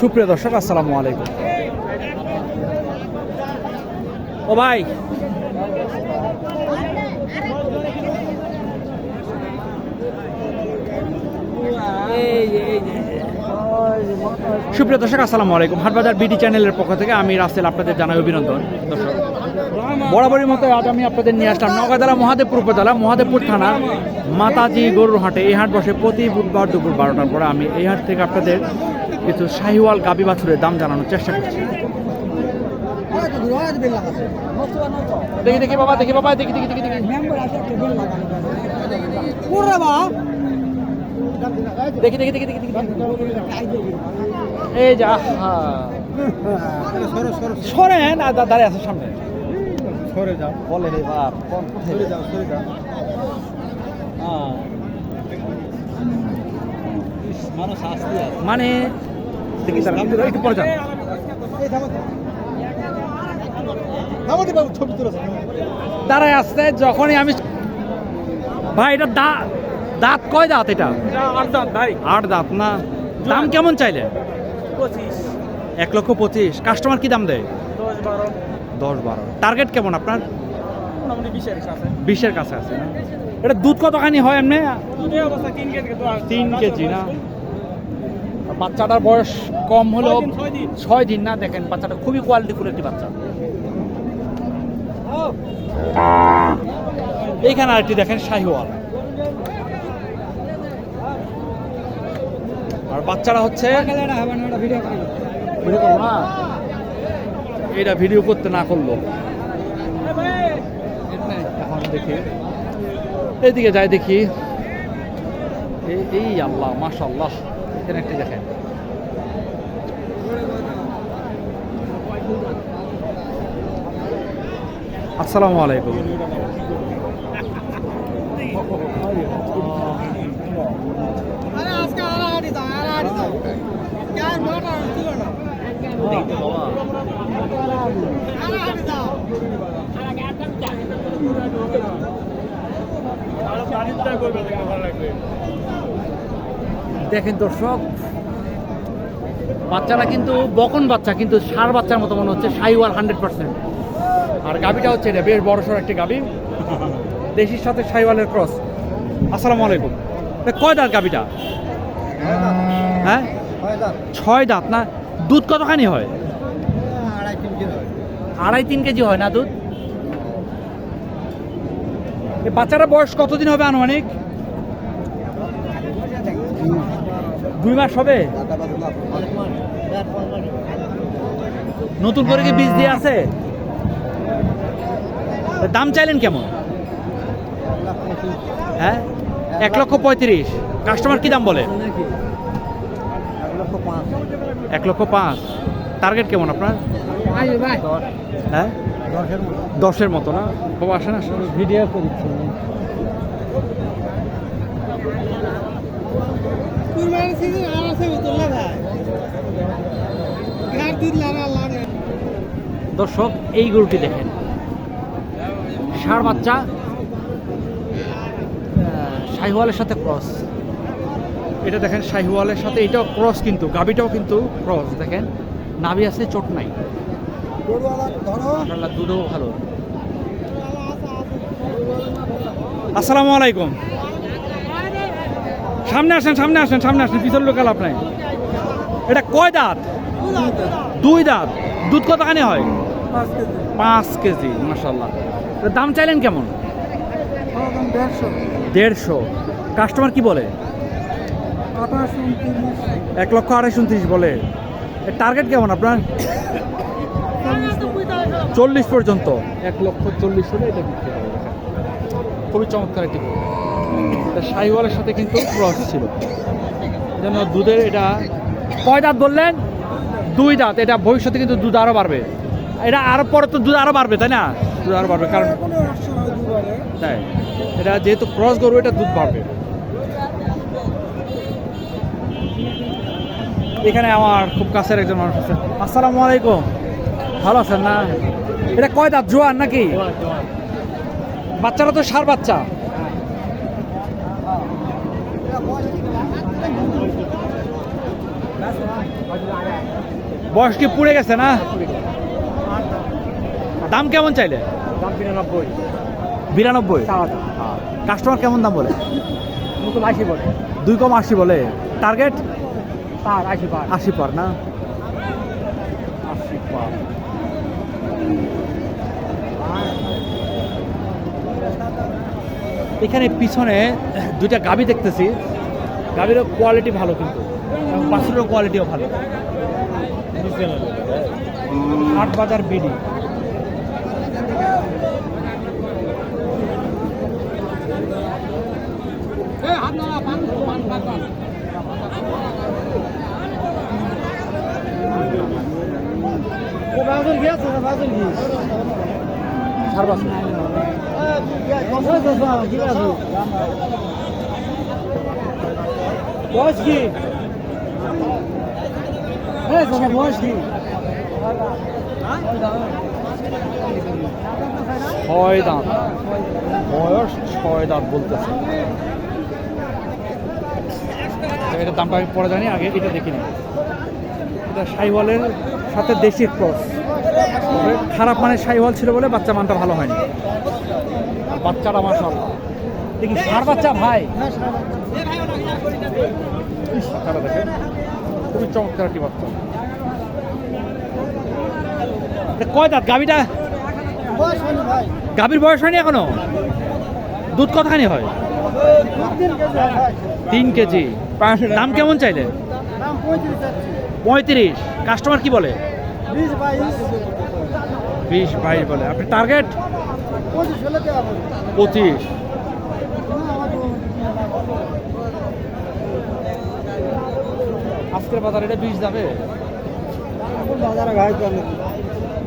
সুপ্রিয় দর্শক, আসসালামু আলাইকুম। ও ভাই। সুপ্রিয় দর্শক, আসসালামু আলাইকুম। হাটবাজার বিডি চ্যানেলের পক্ষ থেকে আমি রাসেল আপনাদের জানাই অভিনন্দন। দর্শক বরাবরই মতো আজ আমি আপনাদের নিয়ে আসলাম নগাদালা মহাদেবপুর উপজেলা মহাদেবপুর থানা মাতাজি গরুর হাটে। এই হাট বসে প্রতি বুধবার দুপুর বারোটার পরে আমি এই হাট থেকে আপনাদের কিছু শাহিওয়াল গাবি বাছুরের দাম জানানোর চেষ্টা করছি। দেখি দেখি বাবা দেখি বাবা দেখি দেখি দেখি দেখি। দেখি দেখি দেখি দেখি দেখি। এই যা সরেন আর দাঁড়িয়ে আছে সামনে। সরে যাও। বলে রে বাপ কোন কোথায় সরে যাও সরে যাও। হ্যাঁ। মানুষ আসতে আছে। মানে একটু- পরে যান। দাঁড়ায় আসতে যখনই আমি ভাই এটা দাঁত দাঁত কয় দাঁত এটা? ভাই। আট দাঁত না? দাম কেমন চাইলে? পঁচিশ। এক লক্ষ পঁচিশ। কাস্টমার কি দাম দেয়? দশ বারো। দশ বারো টার্গেট কেমন আপনার? বিশের কাছে। আছে না? এটা দুধ কতখানি হয় এমনি? তিন কেজি না? বাচ্চাটার বয়স কম হলেও ছয় দিন, না দেখেন বাচ্চাটা খুবই কোয়ালিটি কোয়ালিটিফুল একটি বাচ্চা। এইখানে আরেকটি দেখেন শাহিওয়াল। আর বাচ্চারা হচ্ছে ভিডিও করব না? এটা ভিডিও করতে না করল। এখন দেখি এইদিকে যাই দেখি। এই আল্লাহ মাশাল্লাহ এখানে একটি দেখেন। আসসালামু আলাইকুম। দেখেন দর্শক বাচ্চারা কিন্তু বকন বাচ্চা কিন্তু সার বাচ্চার মতো মনে হচ্ছে সাইওয়াল হান্ড্রেড পার্সেন্ট। আর গাবিটা হচ্ছে এটা বেশ বড় সড়ো একটি গাবি। দেশির সাথে সাইওয়ালের ক্রস। আসসালামু আলাইকুম। কয় দাঁত গাবিটা? হ্যাঁ? ছয় দাঁত না? দুধ কতখানি হয়? আড়াই তিন কেজি হয়। না দুধ? এ বাচ্চাটার বয়স কতদিন হবে আনুমানিক? দুই মাস হবে? নতুন করে কি বীজ দিয়ে আছে? দাম চাইলেন কেমন? হ্যাঁ? এক লক্ষ পঁয়ত্রিশ। কাস্টমার কি দাম বলে? এক লক্ষ পাঁচ। টার্গেট কেমন আপনার? হ্যাঁ? দশের মতো। না? বাবা আসেন আসেন। ভিডিও করছি দর্শক এই গরুটি দেখেন। ষাঁড় বাচ্চা। আহ, শাহিওয়ালের সাথে ক্রস এটা দেখেন শাহিওয়ালের সাথে এটাও ক্রস কিন্তু গাবিটাও কিন্তু ক্রস দেখেন। নাভি আছে চোট নাই। দুধও ভালো। আসসালামু আলাইকুম। সামনে আসেন সামনে আসেন সামনে আসেন পিছন লোকাল আপনার এটা কয় দাঁত? দুই দাঁত। দুধ কতখানি হয়? পাঁচ কেজি মাসাল্লাহ দাম চাইলেন কেমন? দেড়শো। কাস্টমার কি বলে? এক লক্ষ আড়াইশো উনত্রিশ বলে। টার্গেট কেমন আপনার? চল্লিশ পর্যন্ত। এক লক্ষ চল্লিশ হলে এটা বিক্রি হবে। খুবই চমৎকার একটি। এটা শাহিওয়ালের সাথে কিন্তু ক্রস ছিল। যেন দুধের এটা কয় দাঁত বললেন? দুই দাঁত। এটা ভবিষ্যতে কিন্তু দুধ আরও বাড়বে। এটা আরও পরে তো দুধ আরও বাড়বে তাই না? দুধ আরও বাড়বে কারণ তাই। এটা যেহেতু ক্রস গরু এটা দুধ বাড়বে। এখানে আমার খুব কাছের একজন মানুষ আছে। আসসালামু আলাইকুম। ভালো আছেন না? এটা কয় দাঁত জোয়ান নাকি? বাচ্চারা তো সার বাচ্চা। বয়স কি পুড়ে গেছে না? দাম কেমন চাইলে? বিরানব্বই। বিরানব্বই? কাস্টমার কেমন দাম বলে? দুই কম আশি বলে। টার্গেট পার আশি পার। আশি পার না? আশি পার। এখানে পিছনে দুইটা গাবি দেখতেছি। গাবিরও কোয়ালিটি ভালো কিন্তু। এবং বাছুরেরও কোয়ালিটিও ভালো। হাট বাজার বিডি বাজার গিয়েছে বাজার গিয়ে ছয় দাঁত। বয়স ছয় দাঁত বলতেছে। দামটা আমি পরে জানি, আগে এটা দেখি নিই। এটা সাইওয়ালের সাথে দেশি ক্রস। খারাপ মানের সাইওয়াল ছিল বলে বাচ্চা মানটা ভালো হয়নি। বাচ্চাটা মাসাল দেখি সার বাচ্চা ভাই। বাচ্চাটা দেখেন। খুবই চমৎকার একটি বাচ্চা। কয় দাঁত? গাবিটা গাভীর বয়স হয়নি এখনও? দুধ কতখানি হয়? তিন কেজি। দাম কেমন চাইলে? পঁয়ত্রিশ কাস্টমার কি বলে? বিশ বাইশ বলে। আপনি টার্গেট পঁচিশ। আজকের বাজারে এটা বিশ যাবে?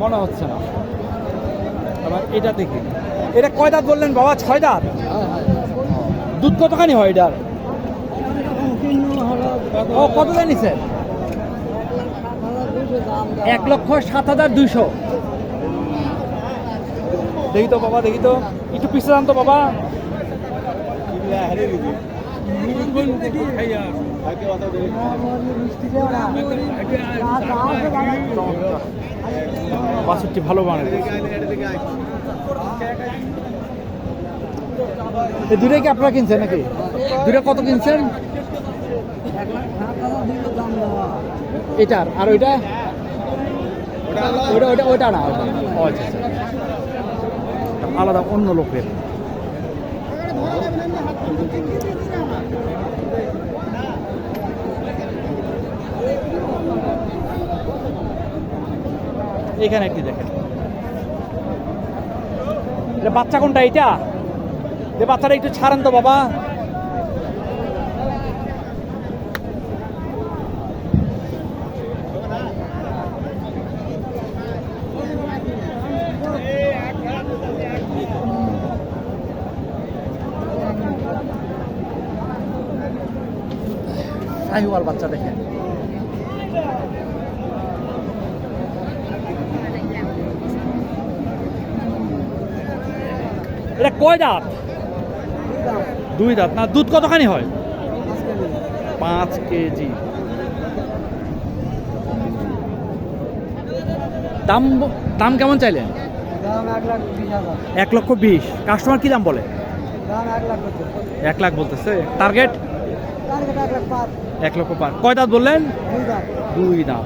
মনে হচ্ছে না। আবার এটা দেখি। এটা কয় দাঁত বললেন বাবা? ছয় দাঁত? দুধ কতখানি হয় এটার? ও কত জানিছেন এক লক্ষ সাত হাজার দুইশো। দেখি তো বাবা, দেখি তো। একটু পিছিয়ে যান তো বাবা। বাছুরটি ভালো মানে এই কি আপনারা কিনছেন নাকি? দুটা কত কিনছেন? এটার, আর ওইটা? ওইটা ওইটা ওইটা না আচ্ছা আচ্ছা। আলাদা অন্য লোকের। এখানে একটি দেখেন। বাচ্চা কোনটা এটা বাচ্চাটা একটু ছাড়েন তো বাবা। শাহিওয়াল বাচ্চা দেখেন এটা কয় দাঁত? দুই দাঁত। না দুধ কতখানি হয়? পাঁচ কেজি। দাম দাম কেমন চাইলেন এক লক্ষ বিশ। কাস্টমার কি দাম বলে? এক লাখ বলতেছে। টার্গেট? টার্গেট এক লক্ষ পার। কয় দাঁত বললেন? দুই দাঁত।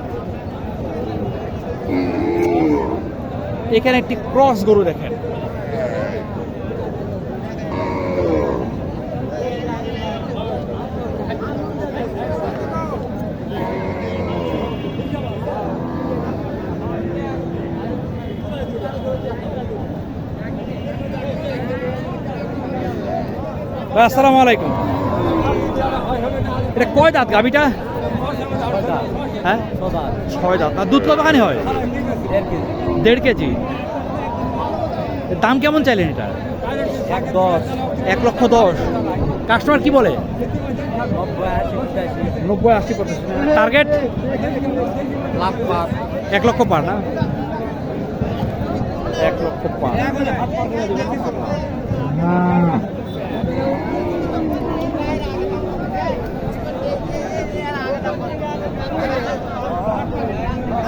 এখানে একটি ক্রস গরু দেখেন। আসসালামু আলাইকুম। এটা কয় দাঁত গাবিটা হ্যাঁ? ছয় দাঁত। আর দুধ কতখানি হয়? দেড় কেজি। দাম কেমন চাইলেন এটা? এক লক্ষ দশ। কাস্টমার কি বলে? নব্বই আশি টার্গেট? এক লক্ষ পার না? এক লক্ষ পার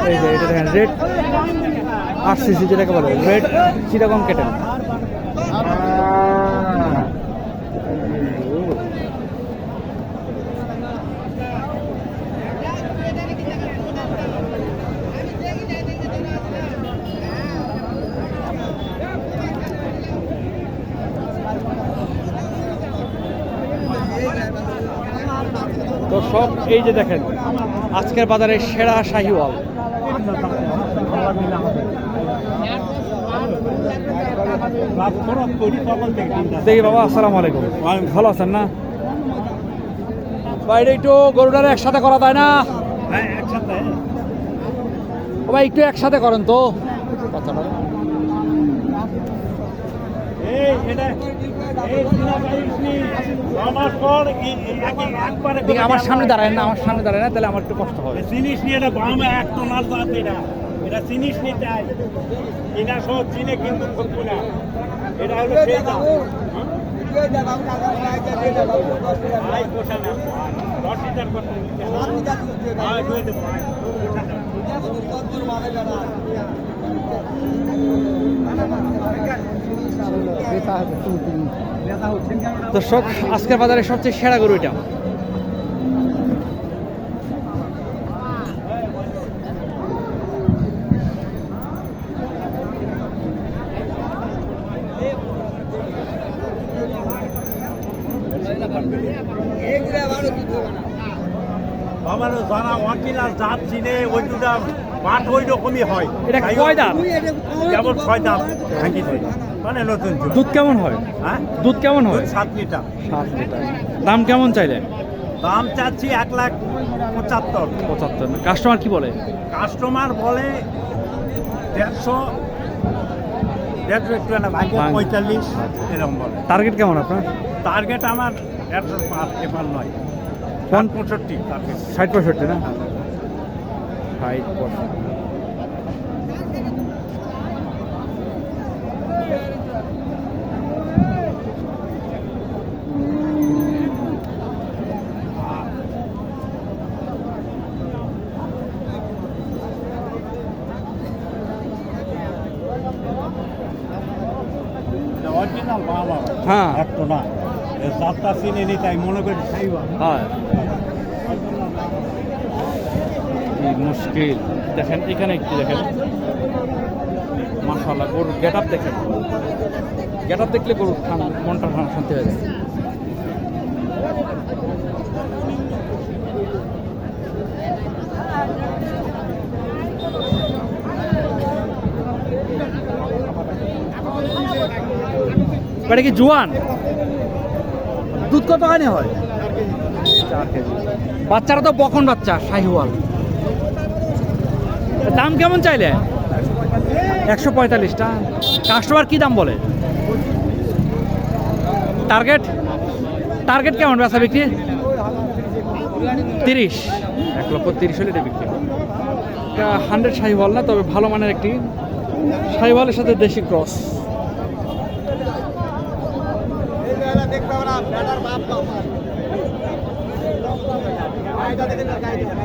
এই রেড আরসিসি যেটাকে বলে, রেড চিটাগং কেটেল তো সব এই যে দেখেন, আজকের বাজারে সেরা শাহিওয়াল। দেখি বাবা, আসসালামু আলাইকুম। ভালো আছেন না? বাইরে একটু গরুটারে একসাথে করা যায় না? ভাই একটু একসাথে করেন তো। আমার সামনে দাঁড়ায় না, আমার সামনে দাঁড়ায় না, তাহলে আমার একটু কষ্ট হবে। জিনিস নিয়ে এটা বাম, এক টনার জাত এটা জিনিস নিতে হয় কিনা সব চিনে কিন্তু করব না। এটা হলো দাম। না। না। দর্শক, আজকের বাজারে সবচেয়ে সেরা গরু এটা। আমার যারা ওয়াকিল আর জাত চিনে ওই দুটা ওই রকমই হয়। এটা তাই কয় দাম যেমন ছয় দাম ভাঙি দেয়। মানে নতুন দুধ কেমন হয়? হ্যাঁ? দুধ কেমন হয়? সাত লিটার। সাত লিটার। দাম কেমন চাইলে দাম চাচ্ছি এক লাখ পঁচাত্তর। পঁচাত্তর কাস্টমার কি বলে? কাস্টমার বলে দেড়শো দেড়শো একটু না ভাগ্য পঁয়তাল্লিশ এরকম বলে। টার্গেট কেমন আপনার? টার্গেট আমার একশো পাঁচ এবার নয়। পঁয়ষট্টি ষাট পঁয়ষট্টি না? ষাট পঁয়ষট্টি। হ্যাঁ। সাতটা চিনে নি তাই মনে করি হয়। মুশকিল। দেখেন, এখানে একটু দেখেন। মাশাল্লাহ গরুর গেট আপ দেখেন। গেট আপ দেখলে গরুর মনটা শান্তি হয়ে যায়। এটা কি জুয়ান? দুধ কত আনে হয়? চার বাচ্চারা তো বকন বাচ্চা শাহিওয়াল। দাম কেমন চাইলে? একশো পঁয়তাল্লিশটা। কাস্টমার কি দাম বলে? টার্গেট? টার্গেট কেমন বেচা বিক্রি? তিরিশ। এক লক্ষ তিরিশ হলে এটা বিক্রি হান্ড্রেড শাহিওয়াল না তবে ভালো মানের একটি শাহিওয়ালের সাথে দেশি ক্রস। দেখবে আমরা ব্যাটার বাপ পাও গাড়িটা